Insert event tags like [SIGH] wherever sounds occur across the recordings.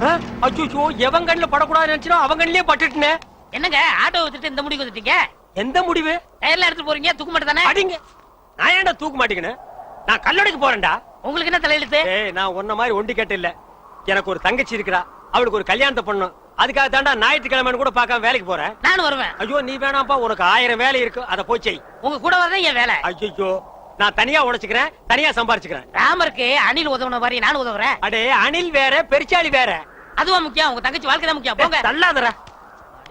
அச்சோ எவன் கண்ணுல படக்கூடாது நினைச்சோ அவன் கண்ணிலே பட்டுட்டுனே. என்னங்க ஆட்டோ வித்துட்டு இந்த முடிவு வந்துட்டீங்க? எந்த முடிவு? டயர்ல எடுத்துட்டு போறீங்க தூக்க மாட்டே தானே? அடிங்க. நான் ஏன்டா தூக்க மாட்டேங்கன்னு? நான் கல்லடைக்கு போறேன்டா. உங்களுக்கு என்ன தலையெழுத்து? ஏய் நான் உன்ன மாதிரி ஒண்டி கேட்ட இல்ல. எனக்கு ஒரு தங்கச்சி இருக்கறா. அவளுக்கு ஒரு கல்யாணத்தை பண்ணணும். அதுக்காக தாண்டா ஞாயிற்றுக்கிழமைன்னு கூட பார்க்காம வேலைக்கு போறேன். நானும் வருவேன். ஐயோ நீ வேணாம்ப்பா. உனக்கு ஆயிரம் வேலை இருக்கு. அத போய் செய். உங்க கூட வரதான் என் வேலை. ஐயோ நான் தனியா உழைச்சுக்கிறேன் தனியா சம்பாரிச்சுக்கிறேன். ராமருக்கு அணில் உதவுன மாதிரி நானும் உதவுறேன். அடே அணில் வேற பெருச்சாளி வேற. அதுவா முக்கியம் உங்க தங்கச்சி வாழ்க்கை தான் முக்கியம். போங்க. தள்ளாதடா.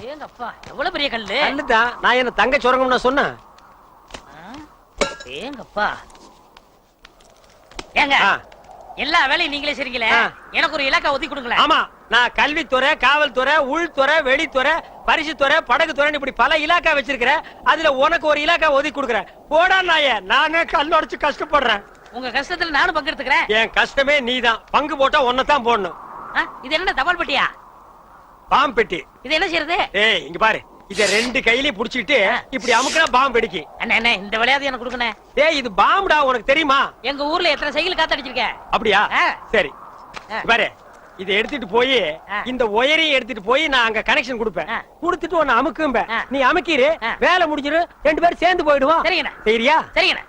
ஏங்கப்பா எவ்வளவு பெரிய கல்லு? நல்லுதான் நான் என்ன தங்க சுரங்கம்னு சொன்னேன்? ஏங்கப்பா ஏங்க எல்லா வேலையும் நீங்களே செய்றீங்களே? ஆ. எனக்கு ஒரு இலாக்கா ஒதுக்கி கொடுங்களேன். ஆமா. நான் கல்வித்துறை காவல்துறை உள்துறை வெளித்துறை பரிசுத்துறை படகுத்துறை இப்படி பல இலாக்கா வச்சிருக்கிறேன் அதுல உனக்கு ஒரு இலாக்கா ஒதுக்கி கொடுக்குறேன். போடா நாயே நானே கல் உடைச்சு கஷ்டப்படுறேன். உங்க கஷ்டத்துல நானும் பங்கெடுத்துக்கிறேன். என் கஷ்டமே நீதான். பங்கு போட்டா தான் போடணும். இது என்ன தபால் பெட்டியா? பாம்பு பெட்டி. இது என்ன செய்யறது ஏய் இங்க பாரு. இத ரெண்டு கையிலயும் புடிச்சிட்டு இப்படி அமுக்குனா பாம்பு வெடிக்கு. அண்ணே அண்ணே இந்த விளையாட்டு எனக்கு கொடுக்கணே. ஏய் இது பாம்புடா உனக்கு தெரியுமா? எங்க ஊர்ல எத்தனை சைக்கிள் காத்தடிச்சிருக்கேன் அப்படியா? ஆ. சரி. பாரு. இத எடுத்துட்டு போய். இந்த ஒயரையும் எடுத்துட்டு போய் நான் அங்க கனெக்ஷன் கொடுப்பேன். கொடுத்துட்டு உன்னை அமுக்கும்ப. நீ அமுக்கிரு. வேலை முடிஞ்சிரு ரெண்டு பேரும் சேர்ந்து போயிடுவோம். சரிங்கண்ணே. சரியா? சரிங்கண்ணே.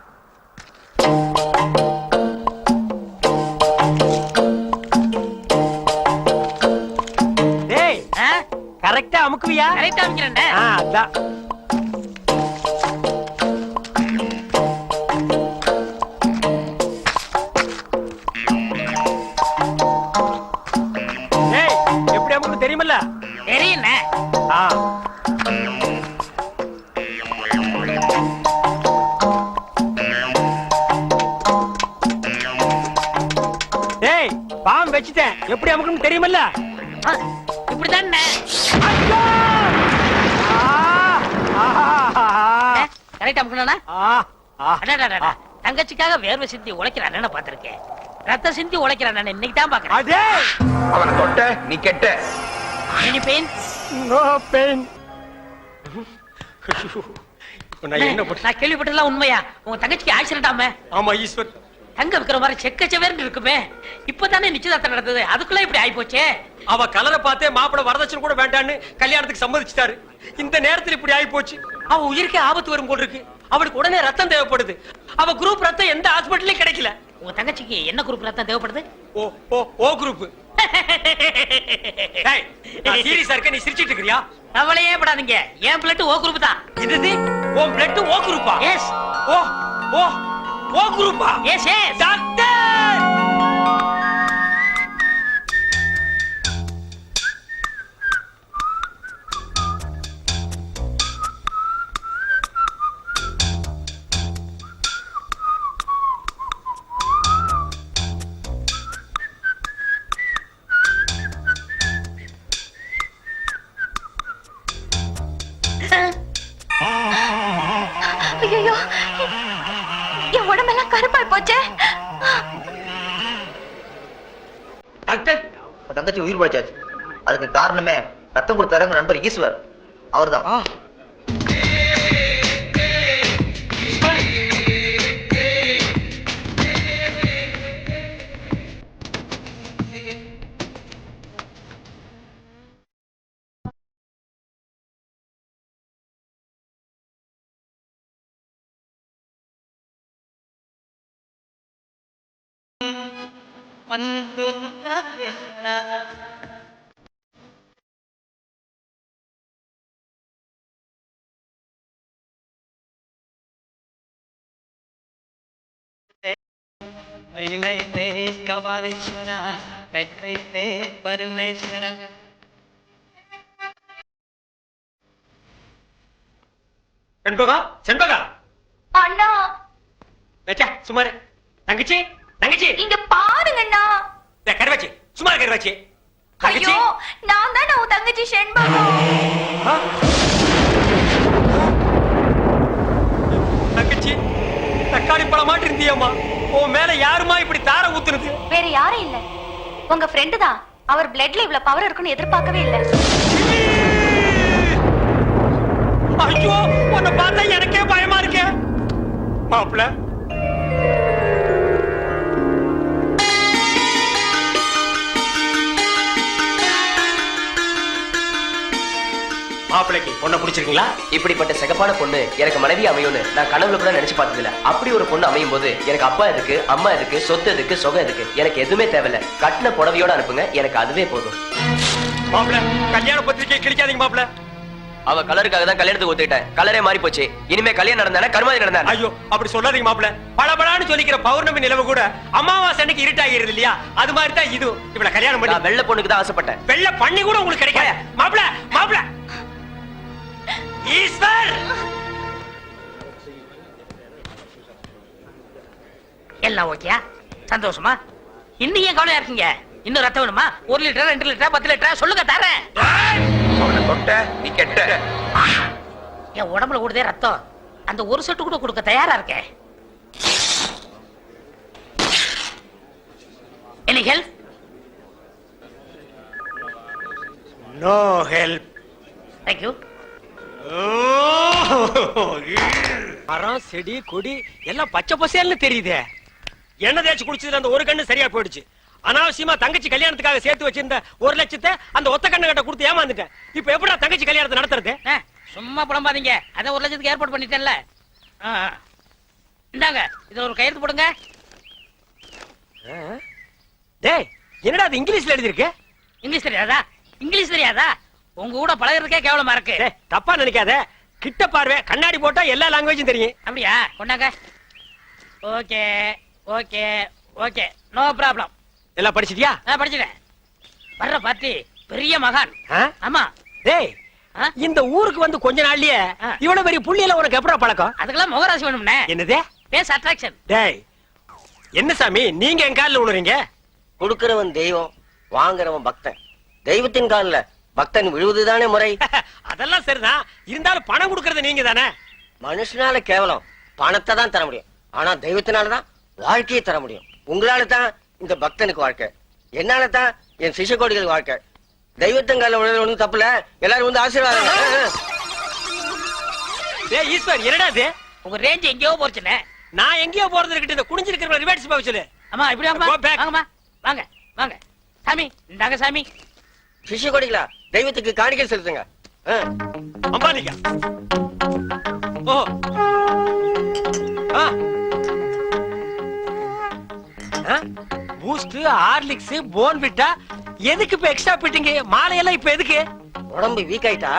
கரெக்டா அமுக்குவியா? கரெக்டா அமைக்கிறேன்டே. ஆ, அதான். எப்படி அமுக்கணும் தெரியுமில்ல? இப்படிதானே ஆ, கரெக்டா அமைக்கணும்னா. தங்கச்சிக்காக வேர்வை சிந்தி உழைக்கிற அண்ணனை பாத்திருக்கேன் ரத்த சிந்தி உழைக்கிற அண்ணன் இன்னைக்கு தான் பாக்குறேன் அடே அவனை தொட்ட நீ கெட்ட. எனி பெயின் நோ பெயின் நான் என்ன பண்ண நான் கேள்விப்பட்டதெல்லாம் உண்மையா? உங்க தங்கச்சிக்கு ஆக்சிடென்ட் ஆமா ஈஸ்வர். தங்க விக்கிற மாதிரி செக்க செவேர்னு இருக்குமே? இப்பதானே நிச்சயதார்த்தம் நடந்தது. அதுக்குள்ள இப்படி ஆயி போச்சே அவ கலரை பார்த்தே மாப்பிள வரதட்சணை கூட வேண்டான்னு கல்யாணத்துக்கு சம்மதிச்சிட்டாரு. இந்த நேரத்துல இப்படி ஆகி போச்சு அவ உயிருக்கே ஆபத்து வரும் போல இருக்கு. அவளுக்கு உடனே ரத்தம் தேவைப்படுது. அவ குரூப் ரத்தம் எந்த ஹாஸ்பிட்டலையும் கிடைக்கல. உங்க தங்கச்சிக்கு என்ன குரூப் ரத்தம் தேவைப்படுது? ஓ ஓ ஓ குரூப் சீரியஸா இருக்க நீ சிரிச்சிட்டு இருக்கறியா? கவலையே படாதீங்க. என் பிளட் ஓ குரூப் தான். இது உன் பிளட் ஓ குரூப்பா எஸ் ஓ ஓ ஓ குரூப்பா எஸ் எஸ் டாக்டர் தங்கச்சி உயிர் பழைச்சாச்சு அதுக்கு காரணமே ரத்தம் கொடுத்தாரு உங்க நண்பர் ஈஸ்வர். அவர்தான் செண்பகா? செண்பகா? அண்ணா. சுமாரு தங்கச்சி தங்கச்சி. இங்க பாருங்க அண்ணா இந்த கருவாச்சி சும்மா கருவாச்சி ஐயோ நான் தான் உன் தங்கச்சி தக்காளி பழம் மாட்டி இருந்தியம்மா. உன் மேல யாருமா இப்படி தார ஊத்துனது? வேற யாரும் இல்ல. உங்க ஃப்ரெண்டு தான். அவர் பிளட்ல இவ்வளவு பவர் இருக்குன்னு எதிர்பார்க்கவே இல்ல. ஐயோ உன்னை பார்த்தா எனக்கே பயமா இருக்கே. மாப்பிள்ள மாப்பிள்ளைக்கு பொண்ணை பிடிச்சிருக்கீங்களா? இப்படிப்பட்ட சிகப்பான பொண்ணு எனக்கு மனைவி அமையும்னு நான் கனவுல கூட நினைச்சு பார்த்தது இல்ல அப்படி ஒரு பொண்ணு அமையும் போது எனக்கு அப்பா எதுக்கு அம்மா எதுக்கு சொத்து எதுக்கு சொகம் எதுக்கு? எனக்கு எதுவுமே தேவையில்ல. கட்டின புடவையோட அனுப்புங்க எனக்கு அதுவே போதும். மாப்பிள்ள கல்யாண பத்திரிக்கை கிழிக்காதீங்க மாப்பிள்ள. அவ கலருக்காக தான் கல்யாணத்துக்கு ஒத்துக்கிட்டேன். கலரே மாறி போச்சு. இனிமே கல்யாணம் நடந்தானே கருமாதி நடந்தானே? ஐயோ அப்படி சொல்லாதீங்க மாப்பிள்ள. பளபளான்னு சொல்லிக்கிற பௌர்ணமி நிலவு கூட அம்மாவாசை அன்னைக்கு இருட்டாகிறது இல்லையா? அது மாதிரி தான் இது. இவள கல்யாணம் பண்ணி வெள்ளை பொண்ணுக்கு தான் ஆசைப்பட்டேன். வெள்ள பண்ணி கூட உங்களுக்கு கிடைக்காத மாப்பிள மாப்பிள எல்லாம் ஓகேயா? சந்தோஷமா? இன்னும் ஏன் கவலையா இருக்கீங்க? இன்னும் ரத்தம் வேணுமா? ஒரு லிட்டர் ரெண்டு லிட்டர் பத்து லிட்டர்? சொல்லுங்க தரேன். அவனை தொட்ட நீ கெட்ட. என் உடம்புல ஓடுதே ரத்தம். அந்த ஒரு சொட்டு கூட கொடுக்க தயாரா இருக்கேன் any help no help thank you மரம் செடி கொடி எல்லாம் பச்சை பசேல்னு தெரியுதே. எண்ணெய் தேய்ச்சி குடிச்சதுல அந்த ஒரு கண்ணு சரியா போயிடுச்சு. அனாவசியமா தங்கச்சி கல்யாணத்துக்காக சேர்த்து வச்சிருந்த ஒரு லட்சத்தை அந்த ஒத்த கண்ணு கிட்ட கொடுத்து ஏமாந்துட்டேன். இப்ப எப்படா தங்கச்சி கல்யாணத்தை நடத்துறது? சும்மா புலம்பாதீங்க. அதான் ஒரு லட்சத்துக்கு ஏற்பாடு பண்ணிட்டேன்ல. இந்தாங்க இது ஒரு கையெழுத்து போடுங்க. டேய் என்னடா அது இங்கிலீஷ்ல எழுதிருக்கு இங்கிலீஷ் தெரியாதா? இங்கிலீஷ் தெரியாதா? உங்க கூட பழகுறதுக்கே கேவலமா இருக்கு. தப்பா நினைக்காத. கிட்ட பார்வை கண்ணாடி போட்டா எல்லா லாங்குவேஜும் தெரியும். அப்படியா? கொண்டாங்க. Okay. Okay okay. No problem எல்லாம் படிச்சிட்டியா? நான் படிச்சுட்டேன். வர்ற பார்ட்டி பெரிய மகான். ஆ? ஆமா. டேய் ஆ? இந்த ஊருக்கு வந்து கொஞ்ச நாள்லயே. இவ்வளவு பெரிய புள்ளியில உனக்கு எப்படா பழக்கம்? அதுக்கெல்லாம் முகராசி வேணும்னே. என்னதே? பேஸ் அட்ராக்ஷன் டேய் என்ன சாமி நீங்க என் காலில் விழுறீங்க கொடுக்கிறவன் தெய்வம் வாங்குறவன் பக்தன். தெய்வத்தின் கால்ல பக்தன் விழுவதுதானே முறை. [LAUGHS] அதெல்லாம் சரிதான். இருந்தாலும் பணம் கொடுக்கறது நீங்க தானே மனுஷனால கேவலம். பணத்தை தான் தர முடியும். ஆனா தெய்வத்தினால தான் வாழ்க்கையை தர முடியும். உங்களால தான் இந்த பக்தனுக்கு வாழ்க்கை. என்னால தான் என் சிசுகோடிகள் வாழ்க்கை. விழுறது ஒண்ணும் தப்புல. எல்லாரும் வந்து ஆசீர்வாதம். டேய் ஈஸ்வர் என்னடா இது? உங்க ரேஞ்ச் எங்கேயோ போச்சுனே நான் எங்கேயோ போறது இருக்கட்டும் இந்த குனிஞ்சிருக்கிற ரிவர்ஸ் போக சொல்லு. அம்மா இப்படி வாங்கம்மா. வாங்க வாங்க. சாமி இந்தாங்க சாமி. சிசுகோடிகளா தெய்வத்துக்கு காணிக்கை செலுத்துங்க. ஆ. அம்பானிக்கா. ஓ ஆ. பூஸ்ட் ஹார்லிக்ஸ் போன்விட்டா எதுக்கு இப்ப எக்ஸ்ட்ரா பிட்டிங்க மாலையெல்லாம் இப்ப எதுக்கு? உடம்பு வீக் ஆயிட்டா?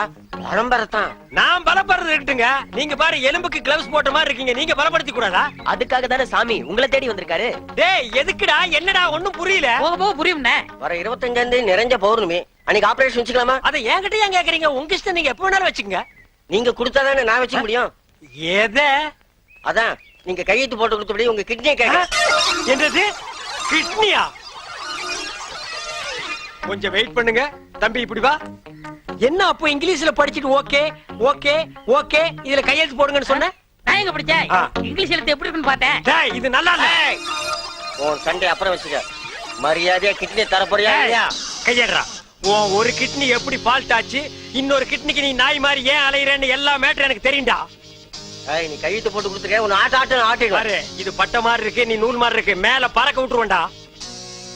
பழம்பரத்தான் நான் பலப்படுறது இருக்கட்டுங்க நீங்க பாரு எலும்புக்கு கிளவுஸ் போட்ட மாதிரி இருக்கீங்க. நீங்க பலப்படுத்தி கூடாதா? அதுக்காக தானே சாமி உங்களை தேடி வந்திருக்காரு. டேய் எதுக்குடா? என்னடா? ஒண்ணும் புரியல. போக போக புரியும்ண்ணே வர இருபத்தஞ்சாம் தேதி நிறைஞ்ச பௌர்ணமி. அன்னைக்கு ஆபரேஷன் வச்சுக்கலாமா? அத என்கிட்ட ஏன் கேக்குறீங்க? உங்க இஷ்டம் நீங்க எப்ப வேணாலும் வச்சுக்கங்க. நீங்க கொடுத்தாதானே நான் வச்சுக்க முடியும்? எதை? அதான் நீங்க கையெழுத்து போட்டு கொடுத்தபடி உங்க கிட்னியை? கேட்க என்னது? கிட்னியா? கொஞ்சம் வெயிட் பண்ணுங்க. தம்பி இப்படி வா. என்ன அப்போ இங்கிலீஷ்ல படிச்சிட்டு ஓகே ஓகே ஓகே இதுல கையெழுத்து போடுங்கன்னு சொன்ன? நான் எங்க படிச்சேன். இங்கிலீஷ் எழுத்து எப்படி இருக்குன்னு பார்த்தேன். டேய் இது நல்லா இல்ல. உன் சண்டை அப்புறம் வச்சுக்க. மரியாதையா கிட்னியை தர போறியா கையேடுறா. உன் ஒரு கிட்னி எப்படி ஃபால்ட் ஆச்சு இன்னொரு கிட்னிக்கு நீ நாய் மாதிரி ஏன் அலையிறேன்னு எல்லா மேட்டரும் எனக்கு தெரியும்டா. நீ கையெழுத்து போட்டு கொடுத்துருக்க உன் ஆட்ட ஆட்டு ஆட்டிடுவாரு பாரு இது பட்ட மாதிரி இருக்கு நீ நூல் மாதிரி இருக்கு மேல பறக்க விட்டுருவேன்டா.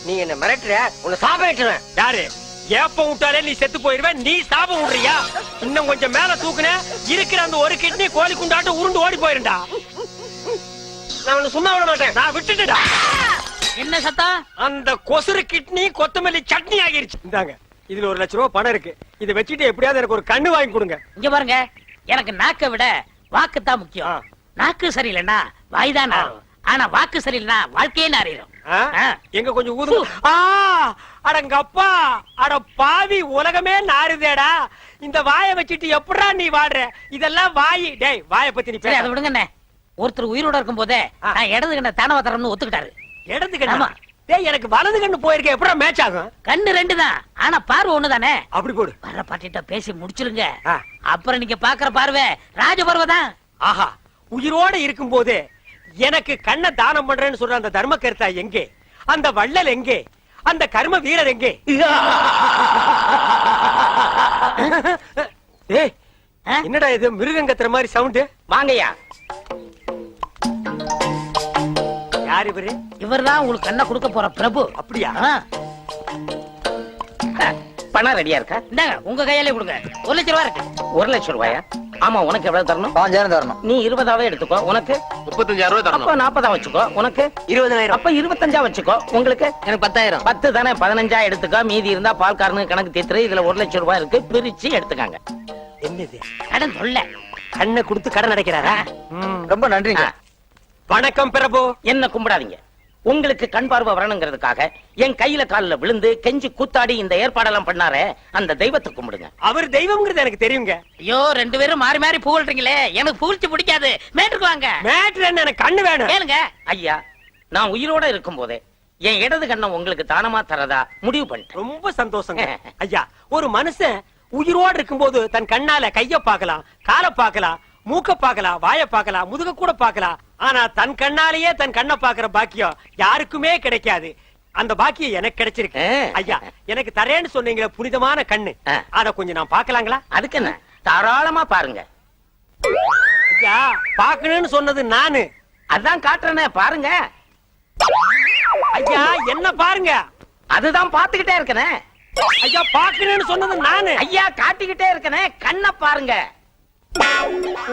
நீ என்ன மிரட்டுற? உன்னை சாப்பிட்டுவேன் யாரு? ஏப்பம் விட்டாலே நீ செத்து போயிருவ நீ சாபம் விடுறியா? இன்னும் கொஞ்சம் மேல தூக்குன இருக்கிற அந்த ஒரு கிட்னி கோழி குண்டாட்டு உருண்டு ஓடி போயிருண்டா. நான் உன்னை சும்மா விட மாட்டேன். நான் விட்டுட்டா என்ன சத்தம் அந்த கொசுறு கிட்னி கொத்தமல்லி சட்னி ஆகிருச்சு. இந்தாங்க இதுல ஒரு லட்ச ரூபா பணம் இருக்கு. இதை வச்சுட்டு எப்படியாவது எனக்கு ஒரு கண்ணு வாங்கி கொடுங்க. இங்க பாருங்க எனக்கு நாக்கை விட வாக்கு தான் முக்கியம். நாக்கு சரியில்லைன்னா வாய் தான் நாரும் ஆனா வாக்கு சரியில்லைன்னா வாழ்க்கையே நாரிடும். எங்க கொஞ்சம் ஆ அடங்கப்பா அட பாவி உலகமே நாறுதேடா. இந்த வாயை வச்சுட்டு எப்படா நீ வாடுற? இதெல்லாம் வாய். டேய் வாயை பத்தி நீ சரி அதை பேச விடுங்கண்ணே. ஒருத்தர் உயிரோட இருக்கும் போதே. நான் இடது கண்ண தானவ தரம்னு ஒத்துக்கிட்டாரு. இடது கண்ணா? ஆமா. டேய் எனக்கு வலது கண்ணு போயிருக்க எப்படா மேட்ச் ஆகும்? கண்ணு ரெண்டு தான் ஆனா பார்வை ஒண்ணு தானே அப்படி போடு. வர்ற பாட்டிட்ட பேசி முடிச்சிருங்க. அப்புறம் நீங்க பாக்குற பார்வை ராஜபர்வை தான் ஆஹா உயிரோட இருக்கும்போது எனக்கு கண்ணை தானம் பண்றேன்னு சொல்ற அந்த தர்ம கருத்தா எங்கே? அந்த வள்ளல் எங்கே? அந்த கர்ம வீரர் எங்கே? என்னடா இது? மிருகங்கத்துற மாதிரி சவுண்ட் வாங்கய்யா. யார் இவரு? இவர்தான் உங்களுக்கு கண்ணை கொடுக்க போற பிரபு. அப்படியா. பணம் ரெடியா இருக்கா? இந்தாங்க உங்க கையாலே கொடுங்க. ஒரு லட்சம் ரூபா இருக்கு. ஒரு லட்சம் ரூபாயா? ஆமா உனக்கு எவ்வளவு தரணும்? பாஞ்சாயிரம் தரணும். நீ இருபதாவே எடுத்துக்கோ. உனக்கு? முப்பத்தஞ்சாயிரம் ரூபாய் அப்ப நாற்பதா வச்சுக்கோ. உனக்கு? இருபதாயிரம். அப்ப இருபத்தஞ்சா வச்சுக்கோ. உங்களுக்கு? எனக்கு பத்தாயிரம். பத்து தானே பதினஞ்சா எடுத்துக்கோ. மீதி இருந்தா பால்காரனுக்கு கணக்கு தீர்த்துரு இதுல ஒரு லட்சம் ரூபாய் இருக்கு. பிரிச்சு எடுத்துக்காங்க. என்னது? கடன் சொல்ல கண்ணை கொடுத்து கடன் அடைக்கிறாரா? ரொம்ப நன்றிங்க. வணக்கம் பிரபு. என்ன கும்பிடாதீங்க. உங்களுக்கு கண் பார்வை வரணுங்கிறதுக்காக என் கையில கால்ல விழுந்து கெஞ்சி கூத்தாடி இந்த ஏற்பாடெல்லாம் பண்ணாரே அந்த தெய்வத்தை கும்பிடுங்க. அவர் தெய்வம்ங்கிறது எனக்கு தெரியுங்க. ஐயோ ரெண்டு பேரும் மாறி மாறி புகழ்றீங்களே எனக்கு புகழ்ச்சி பிடிக்காது. மேட்டுக்கு வாங்க. மேட்ரு என்ன எனக்கு கண்ணு வேணும். கேளுங்க. ஐயா நான் உயிரோட இருக்கும் போதே என் இடது கண்ணை உங்களுக்கு தானமா தரதா முடிவு பண்ணிட்டேன். ரொம்ப சந்தோஷங்க. ஐயா ஒரு மனுஷன் உயிரோடு இருக்கும்போது தன் கண்ணால கைய பார்க்கலாம் காலை பார்க்கலாம் மூக்க பார்க்கலாம் வாய பார்க்கலாம் முதுக கூட பார்க்கலாம் ஆனா தன் கண்ணாலேயே தன் கண்ணை பார்க்கிற பாக்கியம் யாருக்குமே கிடைக்காது. அந்த பாக்கியம் எனக்கு கிடைச்சிருக்கு. ஐயா எனக்கு தரேன்னு சொன்னீங்களே புனிதமான கண்ணு. அத கொஞ்சம் நான் பார்க்கலாங்களா? அதுக்கு என்ன? தாராளமா பாருங்க. ஐயா பார்க்கணும்னு சொன்னது நானு. அதான் காட்டுறேனே பாருங்க. ஐயா என்ன பாருங்க? அதுதான் பாத்துக்கிட்டே இருக்கனே. ஐயா பார்க்கணும்னு சொன்னது நானு. ஐயா காட்டிக்கிட்டே இருக்கனே கண்ணை பாருங்க.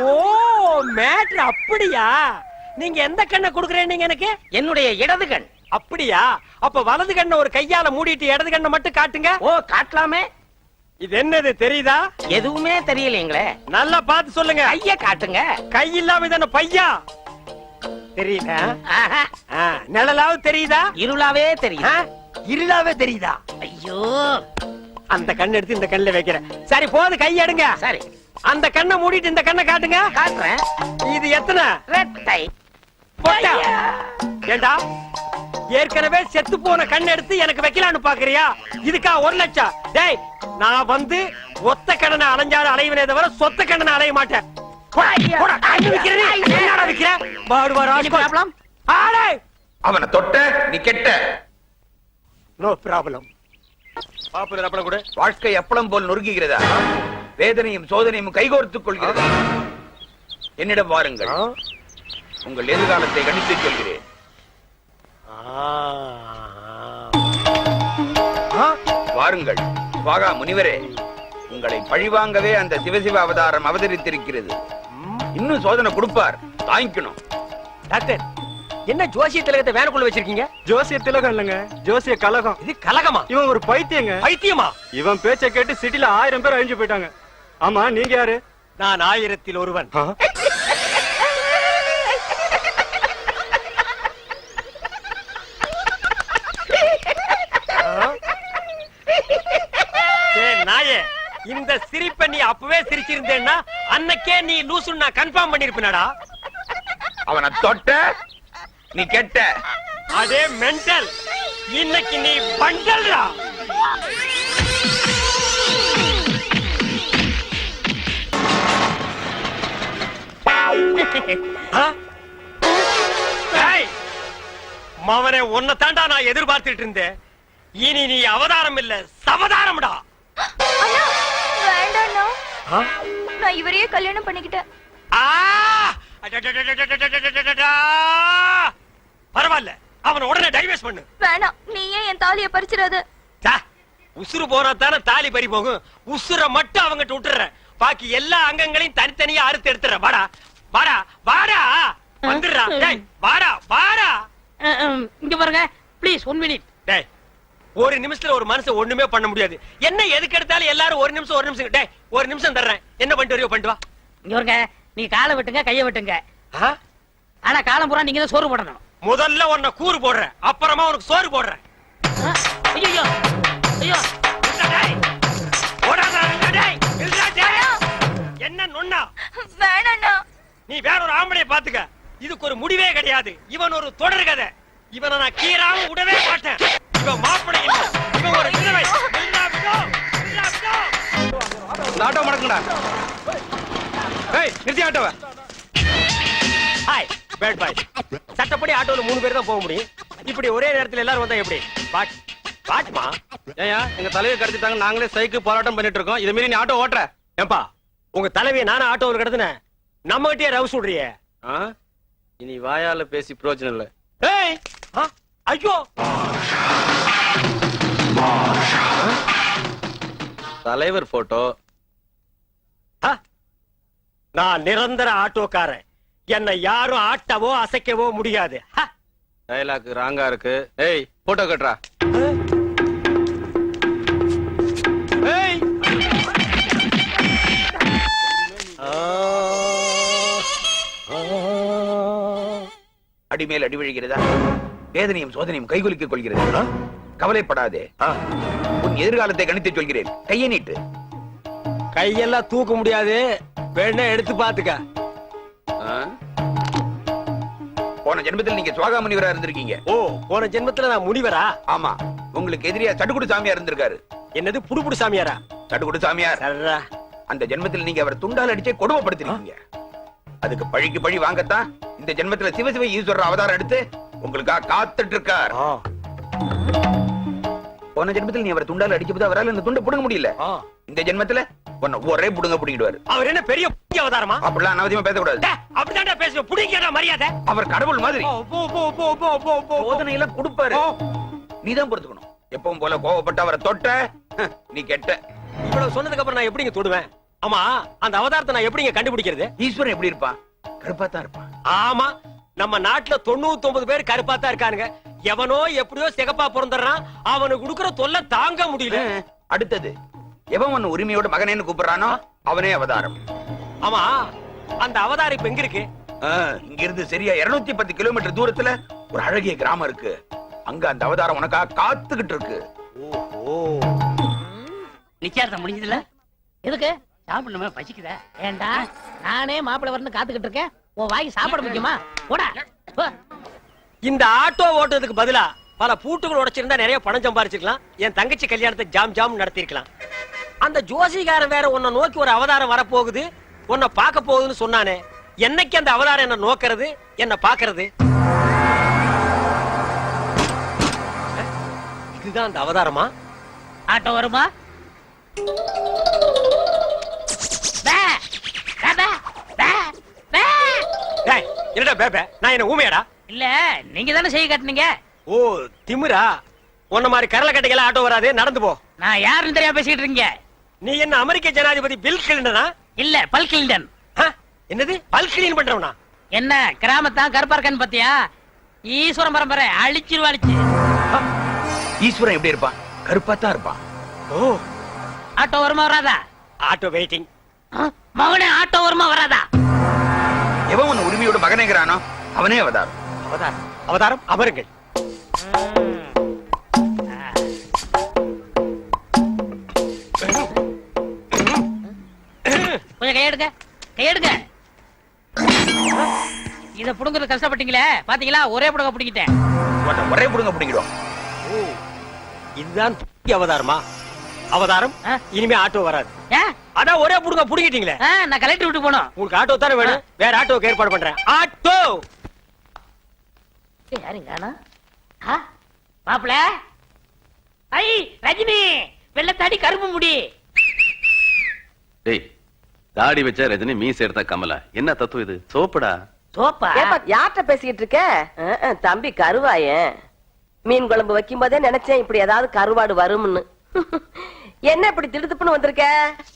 ஓ மேட்ரு அப்படியா? நீங்க எந்த கண்ணை கொடுக்குறேன் எனக்கு? என்னுடைய இடது கண். அப்படியா? அப்ப வலது கண்ணை ஒரு கையால மூடிட்டு இடது கண்ணை மட்டும் காட்டுங்க. ஓ காட்டலாமே. இது என்னது தெரியுதா? எதுவுமே தெரியலைங்களே. நல்லா பார்த்து சொல்லுங்க. கைய காட்டுங்க. கை இல்லாம இதான பையா? தெரியல. நிழலாவது தெரியுதா? இருளாவே தெரியுது. இருளாவே தெரியுதா? ஐயோ. அந்த கண்ணை எடுத்து இந்த கண்ணுல வைக்கிறேன். சரி போது கை எடுங்க. சரி. அந்த கண்ணை மூடிட்டு இந்த கண்ணை காட்டுங்க. காட்டுறேன். இது எத்தனை? ரெட்டை போட்டா? ஏண்டா? ஏற்கனவே செத்து போன கண் எடுத்து எனக்கு வைக்கலான்னு பாக்குறியா? இதுக்கா ஒரு லட்சம். டேய் நான் வந்து ஒத்த கடனை அலைஞ்சாலும் அலைவனே தவிர சொத்த கடனை அலைய மாட்டேன். அவனை தொட்ட நீ கெட்ட. No problem. பாப்புலர் அப்பளம் கொடு. வாழ்க்கை அப்பளம் போல் நொறுக்குகிறதா வேதனையும் சோதனையும் கைகோர்த்துக் கொள்கிறதா? என்னிடம் வாருங்கள்? உங்கள் எதிர்காலத்தை கணித்துச் சொல்கிறேன்? வாருங்கள். வாகா முனிவரே உங்களை பழிவாங்கவே அந்த சிவசிவ அவதாரம் அவதரித்திருக்கிறது. இன்னும் சோதனை கொடுப்பார். தாங்கிக்கணும். டாக்டர் என்ன ஜோசிய திலகத்தை வேனுக்குள்ள வச்சிருக்கீங்க? ஜோசிய திலகம் இல்லைங்க. ஜோசிய கலகம் இது கலகமா இவன் ஒரு பைத்தியங்க. பைத்தியமா? இவன் பேச்சை கேட்டு சிட்டில ஆயிரம் பேர் அழிஞ்சு போயிட்டாங்க. ஆமா நீங்க யாரு? நான் ஆயிரத்தில் ஒருவன். நாயே இந்த சிரிப்பை நீ அப்பவே சிரிச்சிருந்தேன்னா அன்னைக்கே நீ லூசுன்னு நான் கன்ஃபார்ம் பண்ணிருப்பேனடா. அவனை தொட்ட நீ கெட்ட. அதே மென்டல் இன்னைக்கு நீ பண்டல்ரா. [LAUGHS] மவனே உன்னை தாண்டா நான் எதிர்பார்த்துட்டு இருந்தேன். இனி நீ அவதாரம் இல்ல சவதாரம்டா. நான் இவரையே கல்யாணம் பண்ணிக்கிட்டேன். அவன உடனே டைவர்ஸ் பண்ணு. வேணாம். நீயே என் தாலிய பறிச்சிடாத? உசுறு போனா தானே தாலி பறி போகும். உசுர மட்டும் அவங்கிட்ட விட்டுறேன் பாக்கி எல்லா அங்கங்களையும் தனித்தனியா அறுத்து எடுத்துற வாடா வாடா வாடா. வந்துடுறா. டேய் வாடா வாடா. இங்க பாருங்க. ப்ளீஸ் ஒன் மினிட் டேய் ஒரு நிமிஷத்துல ஒரு மனுஷன் ஒண்ணுமே பண்ண முடியாது. என்ன எதுக்கு எடுத்தாலும் எல்லாரும் ஒரு நிமிஷம் ஒரு நிமிஷம். டேய் ஒரு நிமிஷம் தர்றேன். என்ன பண்ணிட்டு வரையோ பண்ணிட்டு வா. இங்க பாருங்க. நீ காலை வெட்டுங்க கைய வெட்டுங்க? ஆனா காலம் பூரா நீங்க தான் சோறு போடணும். முதல்ல உன்னை கூறு போடுறேன். அப்புறமா உனக்கு சோறு போடுறேன். ஐயோ. ஐயோ. என்ன நொண்ணா? வேணாண்ணா. நீ வேற ஒரு ஆம்பளைய பாத்துக்க இதுக்கு ஒரு முடிவே கிடையாது. இவன் ஒரு தொடர் கதை. இவனை நான் கீறாம விடவே மாட்டேன். இவன் மாப்பிளை இல்ல. இவன் ஒரு விதவை ஆட்டோ மடக்குடா ஏய் நிறுத்தி ஆட்டோவ. ஹாய் பேட் பாய் சட்டப்படி ஆட்டோல மூணு பேர் தான் போக முடியும். இப்படி ஒரே நேரத்துல எல்லாரும் வந்தா எப்படி? பாட் பாட்மா ஏயா எங்க தலையை கடத்திட்டாங்க நாங்களே சைக்கிள் போராட்டம் பண்ணிட்டு இருக்கோம். இதை மீறி நீ ஆட்டோ ஓட்டுற. ஏம்பா உங்க தலைவியை நானும் ஆட்டோவில் கிடத்துனேன். நம்ம கிட்டே ரவு சொல்றியே? இனி வாயால பேசி பிரயோஜனம் இல்ல. ஏய் ஐயோ. தலைவர் போட்டோ? நான் நிரந்தர ஆட்டோக்காரன். என்னை யாரும் ஆட்டவோ அசைக்கவோ முடியாது. ஹ! டைலாக் ராங்கா இருக்கு. ஏய் போட்டோ கட்டுறா. அடிமேல் அடி விழுகிறதா? வேதனையும் சோதனையும் கைகுலுக்கிக் கொள்கிறது? கவலைப்படாதே. உன் எதிர்காலத்தை கணித்து சொல்கிறேன். கையை நீட்டு. கையெல்லாம் தூக்க முடியாது. வேணா எடுத்து பாத்துக்க போன ஜென்மத்தில் நீங்க சுவாகா முனிவரா இருந்திருக்கீங்க. ஓ போன ஜென்மத்துல நான் முனிவரா? ஆமா. உங்களுக்கு எதிரியா சடுகுடு சாமியார் இருந்திருக்காரு. என்னது புடுபுடு சாமியாரா? சடுகுடு சாமியார். அந்த ஜென்மத்தில் நீங்க அவர் துண்டால் அடிச்சே கொடுமைப்படுத்திருக்கீங்க. அதுக்கு பழிக்கு பழி வாங்கத்தான் இந்த ஜென்மத்துல சிவசிவ ஈஸ்வரர் அவதாரம் எடுத்து உங்களுக்காக காத்துட்டு இருக்கார். போன ஜென்மத்தில் நீ அவர் துண்டால் அடிச்சபோது அவரால் இந்த துண்டை புடுங்க முடியல. இந்த ஜென்மத்துல உன்னை ஒரே புடுங்க புடிங்கிடுவாரு. அவர் என்ன பெரிய அவதாரமா? அப்படிலாம் அனாவசியமா பேசக்கூடாது. டே, அப்படிதான்டா பேசுவேன் புடிங்கடா மரியாதை? அவர் கடவுள் மாதிரி. ஓ, போ, போ, போ, போ, போ, போ. சோதனை எல்லாம் கொடுப்பாரு. நீதான் பொறுத்துக்கணும். எப்பவும் போல கோவப்பட்டு அவரை தொட்ட நீ கெட்ட. இவ்வளவு சொன்னதுக்கு அப்புறம் நான் எப்படிங்க தொடுவேன்? ஆமா அந்த அவதாரத்தை நான் எப்படிங்க கண்டுபிடிக்கிறது? ஈஸ்வரன் எப்படி இருப்பான்? கருப்பா தான் இருப்பான். ஆமா நம்ம நாட்டுல தொண்ணூத்தி ஒன்பது பேர் கருப்பா தான் இருக்கானுங்க. எவனோ எப்படியோ சிகப்பா பிறந்துடுறான். அவனுக்கு கொடுக்கற தொல்லை தாங்க முடியல. அடுத்தது எவன் உன் உரிமையோட மகனேன்னு கூப்பிடுறானோ அவனே அவதாரம். ஆமா அந்த அவதாரம் இப்ப எங்க இருக்கு ஆஹ், இங்க இருந்து சரியா 210 பத்து கிலோமீட்டர் தூரத்துல ஒரு அழகிய கிராமம் இருக்கு. அங்க அந்த அவதாரம் உனக்காக காத்துக்கிட்டு இருக்கு. நிச்சயார்த்தம் முடிஞ்சதுல? எதுக்கு? சாப்பிடணுமே பசிக்குதா. ஏண்டா? நானே மாப்பிள்ளை வரணும் காத்துக்கிட்டு இருக்கேன். உன் வாய்க்கு சாப்பாடு முக்கியமா? போடா. போ. இந்த ஆட்டோ ஓட்டுறதுக்கு பதிலா பல பூட்டுகள் உடைச்சிருந்தா நிறைய பணம் சம்பாரிச்சிருக்கலாம். என் தங்கச்சி கல்யாணத்தை ஜாம் ஜாம் நடத்திருக்கலாம். அந்த ஜோசிகாரன் வேற உன்னை நோக்கி ஒரு அவதாரம் வரப்போகுது. உன்னை பார்க்க போகுதுன்னு சொன்னானே. என்னைக்கு அந்த அவதாரம் என்ன நோக்கிறது? என்ன பாக்குறது இதுதான் அந்த அவதாரமா? ஆட்டோ வருமா? என்னடா பேபே நான் என்ன ஊமையாடா? இல்ல நீங்க தானே செய்ய காட்டுனீங்க? ஓ திமிரா? உன்ன மாதிரி கரல கட்டைகள ஆட்டோ வராது நடந்து போ. நான் யாருன்னு தெரியாம பேசிக்கிட்டு இருக்கீங்க? நீ என்ன அமெரிக்க ஜனாதிபதி பில் கிளின்டனா இல்ல பல் கிளின்டன்? என்னது? பல் கிளீன் பண்றவனா? என்ன கிராமத்தான் கருப்பா இருக்கான்னு பாத்தியா? ஈஸ்வரன் பரம்பரை அழிச்சிருவா அழிச்சு. ஈஸ்வரன் எப்படி இருப்பான்? கருப்பா தான் இருப்பான். ஓ. ஆட்டோ வருமா வராதா? Auto waiting. மகனே ஆட்டோ வருமா வராதா? எவன் உன் உரிமையோட மகனேங்கிறானோ அவனே அவதாரம் அவதாரம். அவதாரம் அமருங்கள். கொஞ்சம் கையெடுங்க. கையெடுங்க. இத புடுங்குறது கஷ்டப்பட்டீங்களே? பாத்தீங்களா? ஒரே புடுங்க புடிங்கிட்டேன். உன்னை ஒரே புடுங்க பிடிங்கிடும் இதுதான் அவதாரமா? அவதாரம்? இனிமே ஆட்டோ வராது. அதான் ஒரே புடுங்க புடிங்கிட்டீங்களே. நான் கலெக்டர் விட்டு போனோம் உங்களுக்கு ஆட்டோ தானே வேணும். வேற ஆட்டோக்கு ஏற்பாடு பண்றேன். ஆட்டோ! யாருங்க ஆனா மாப்பிள. ஐ ரஜினி வெள்ளத்தாடி கரும்பு முடி. டேய் தாடி வச்ச ரஜினி மீஸ் எடுத்தா கமலா. என்ன தத்துவம் இது? சோப்புடா? சோப்பா? யார்கிட்ட பேசிக்கிட்டு இருக்க? தம்பி கருவாயன். மீன் குழம்பு வைக்கும் போதே நினைச்சேன் இப்படி ஏதாவது கருவாடு வரும்னு. என்ன இப்படி திடுத்துப்புன்னு வந்திருக்க?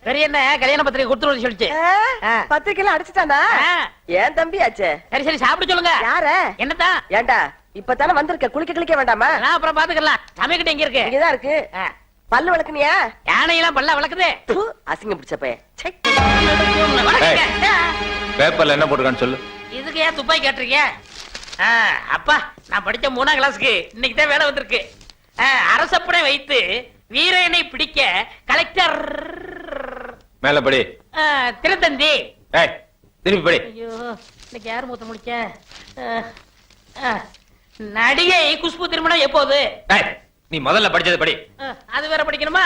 பெரிய என்ன? கல்யாண பத்திரிகை கொடுத்துருவது சொல்லிச்சு. பத்திரிக்கைலாம் அடிச்சுட்டானா. ஏன் தம்பி ஆச்சே? சரி சரி சாப்பிட சொல்லுங்க. யார? என்னதான் ஏண்டா இப்பதானே வந்திருக்க? குளிக்க குளிக்க வேண்டாமா? நான் அப்புறம் பாத்துக்கலாம். சமைக்கிட்ட எங்க இருக்கு? இங்கதான் இருக்கு. பல்லு விளக்குனியா யானையெல்லாம் பல்ல வளர்க்குது? அசிங்கம் பிடிச்ச. பேப்பர்ல என்ன போட்டிருக்கான்னு சொல்லு. இதுக்கு ஏன் துப்பாக்கி கேட்டுறீங்க ஆ, அப்பா நான் படிச்ச மூணாம் கிளாஸ்க்கு இன்னைக்கு தான் வேலை வந்திருக்கு. அரசப்படை வைத்து வீரனை பிடிக்க கலெக்டர் மேல படி. திருத்தந்தி. திருப்பி படி. ஐயோ இன்னைக்கு யார் மூத்த ஆ, நடிகை குஷ்பு திருமணம் எப்போது? நீ முதல்ல படிச்சது படி. அது வேற படிக்கணுமா?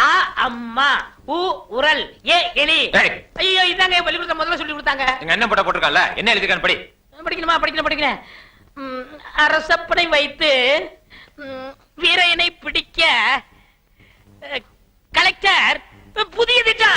ஆ அம்மா உ உரல் ஏ எலி. ஐயோ இதாங்க என் பள்ளிக்கூடத்துல முதல்ல சொல்லி கொடுத்தாங்க. எங்க என்ன போட்ட போட்டிருக்கான்ல என்ன எழுதிருக்கான்னு படி. படிக்கணுமா படிக்கணும் படிக்கிறேன் ம், அரசப்படை வைத்து வீரையனை பிடிக்க கலெக்டர் புதிய திட்டம்.